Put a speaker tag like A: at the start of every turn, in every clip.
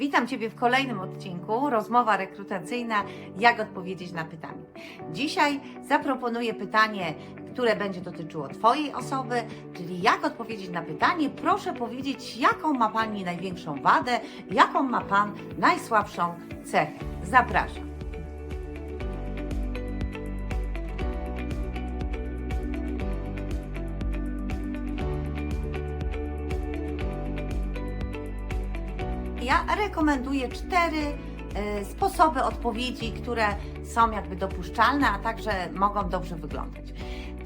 A: Witam Ciebie w kolejnym odcinku Rozmowa rekrutacyjna Jak odpowiedzieć na pytanie. Dzisiaj zaproponuję pytanie, które będzie dotyczyło Twojej osoby, czyli jak odpowiedzieć na pytanie. Proszę powiedzieć, jaką ma Pani największą wadę, jaką ma Pan najsłabszą cechę. Zapraszam. Ja rekomenduję cztery e, sposoby odpowiedzi, które są jakby dopuszczalne, a także mogą dobrze wyglądać.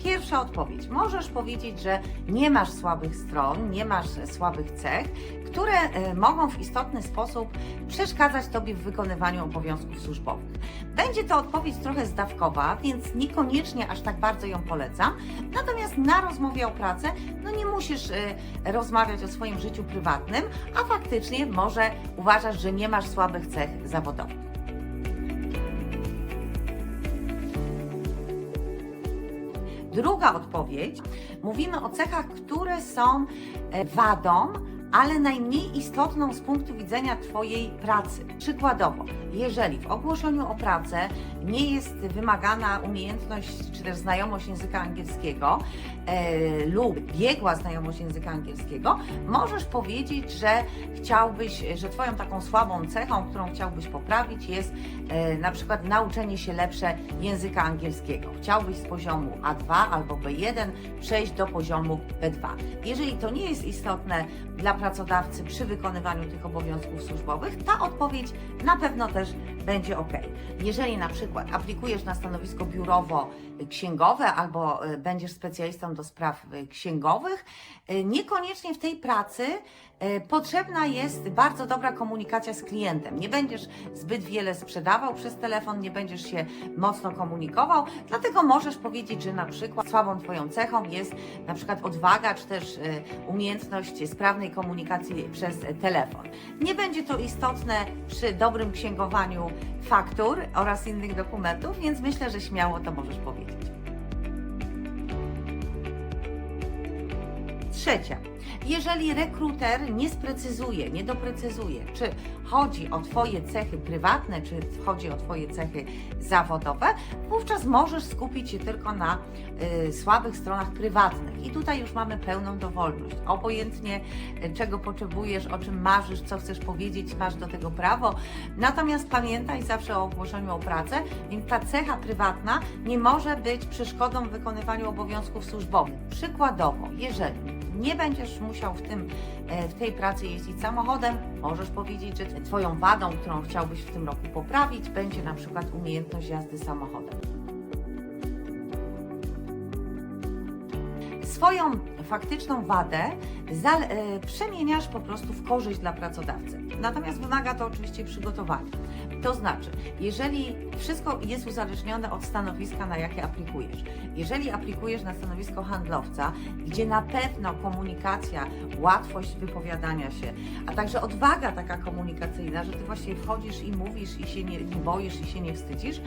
A: Pierwsza odpowiedź. Możesz powiedzieć, że nie masz słabych stron, nie masz e, słabych cech, które e, mogą w istotny sposób przeszkadzać Tobie w wykonywaniu obowiązków służbowych. Będzie to odpowiedź trochę zdawkowa, więc niekoniecznie aż tak bardzo ją polecam. Natomiast na rozmowie o pracę, no nie musisz e, rozmawiać o swoim życiu prywatnym, a faktycznie może uważasz, że nie masz słabych cech zawodowych. Druga odpowiedź. Mówimy o cechach, które są e, wadą, ale najmniej istotną z punktu widzenia Twojej pracy. Przykładowo, jeżeli w ogłoszeniu o pracę nie jest wymagana umiejętność czy też znajomość języka angielskiego e, lub biegła znajomość języka angielskiego, możesz powiedzieć, że chciałbyś, że Twoją taką słabą cechą, którą chciałbyś poprawić, jest e, na przykład nauczenie się lepsze języka angielskiego. Chciałbyś z poziomu A2 albo B1 przejść do poziomu B2. Jeżeli to nie jest istotne dla pracodawcy przy wykonywaniu tych obowiązków służbowych, ta odpowiedź na pewno też będzie ok. Jeżeli na przykład aplikujesz na stanowisko biurowo-księgowe albo y, będziesz specjalistą do spraw y, księgowych, y, niekoniecznie w tej pracy y, potrzebna jest bardzo dobra komunikacja z klientem. Nie będziesz zbyt wiele sprzedawał przez telefon, nie będziesz się mocno komunikował, dlatego możesz powiedzieć, że na przykład słabą Twoją cechą jest na przykład odwaga, czy też y, umiejętność sprawnej komunikacji przez telefon. Nie będzie to istotne przy dobrym księgowaniu faktur oraz innych dokumentów, więc myślę, że śmiało to możesz powiedzieć. Trzecia. Jeżeli rekruter nie sprecyzuje, nie doprecyzuje, czy chodzi o Twoje cechy prywatne, czy chodzi o Twoje cechy zawodowe, wówczas możesz skupić się tylko na y, słabych stronach prywatnych. I tutaj już mamy pełną dowolność. Obojętnie y, czego potrzebujesz, o czym marzysz, co chcesz powiedzieć, masz do tego prawo. Natomiast pamiętaj zawsze o ogłoszeniu o pracę, więc ta cecha prywatna nie może być przeszkodą w wykonywaniu obowiązków służbowych. Przykładowo, jeżeli nie będziesz musiał w, tym, e, w tej pracy jeździć samochodem, możesz powiedzieć, że Twoją wadą, którą chciałbyś w tym roku poprawić, będzie na przykład umiejętność jazdy samochodem. Swoją faktyczną wadę za, e, przemieniasz po prostu w korzyść dla pracodawcy. Natomiast wymaga to oczywiście przygotowania. To znaczy, jeżeli wszystko jest uzależnione od stanowiska, na jakie aplikujesz. Jeżeli aplikujesz na stanowisko handlowca, gdzie na pewno komunikacja, łatwość wypowiadania się, a także odwaga taka komunikacyjna, że ty właśnie wchodzisz i mówisz i się nie, nie boisz i się nie wstydzisz,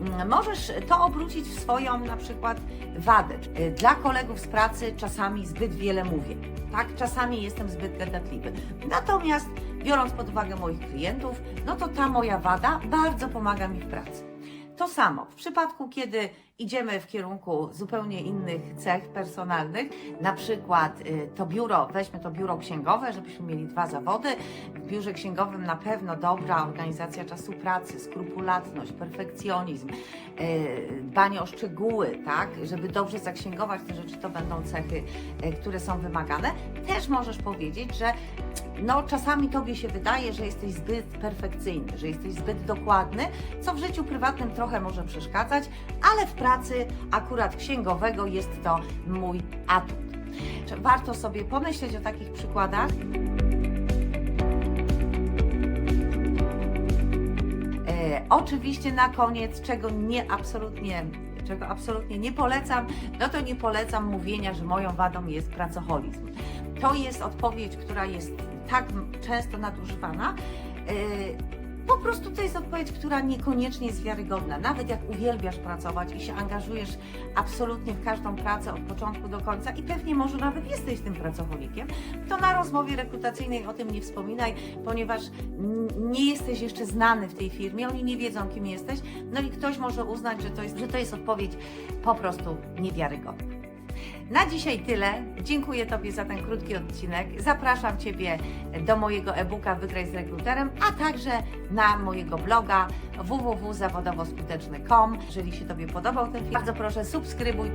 A: mm, możesz to obrócić w swoją na przykład wadę. Dla kolegów z pracy czasami zbyt wiele mówię. Tak, czasami jestem zbyt gadatliwy. Natomiast biorąc pod uwagę moich klientów, no to ta moja wada bardzo pomaga mi w pracy. To samo w przypadku, kiedy idziemy w kierunku zupełnie innych cech personalnych, na przykład y, to biuro, weźmy to biuro księgowe, żebyśmy mieli dwa zawody. W biurze księgowym na pewno dobra organizacja czasu pracy, skrupulatność, perfekcjonizm, y, dbanie o szczegóły, tak, żeby dobrze zaksięgować te rzeczy, to będą cechy, y, które są wymagane. Też możesz powiedzieć, że no czasami tobie się wydaje, że jesteś zbyt perfekcyjny, że jesteś zbyt dokładny, co w życiu prywatnym trochę może przeszkadzać, ale w pracy akurat księgowego jest to mój atut. Warto sobie pomyśleć o takich przykładach. E, oczywiście na koniec, czego nie absolutnie, czego absolutnie nie polecam, no to nie polecam mówienia, że moją wadą jest pracoholizm. To jest odpowiedź, która jest tak często nadużywana. E, Po prostu to jest odpowiedź, która niekoniecznie jest wiarygodna. Nawet jak uwielbiasz pracować i się angażujesz absolutnie w każdą pracę od początku do końca i pewnie może nawet jesteś tym pracownikiem, to na rozmowie rekrutacyjnej o tym nie wspominaj, ponieważ nie jesteś jeszcze znany w tej firmie, oni nie wiedzą, kim jesteś, no i ktoś może uznać, że to jest, że to jest odpowiedź po prostu niewiarygodna. Na dzisiaj tyle. Dziękuję Tobie za ten krótki odcinek. Zapraszam Ciebie do mojego e-booka Wygraj z rekruterem, a także na mojego bloga www.zawodowoskuteczny.com. Jeżeli się Tobie podobał ten film, bardzo proszę subskrybuj.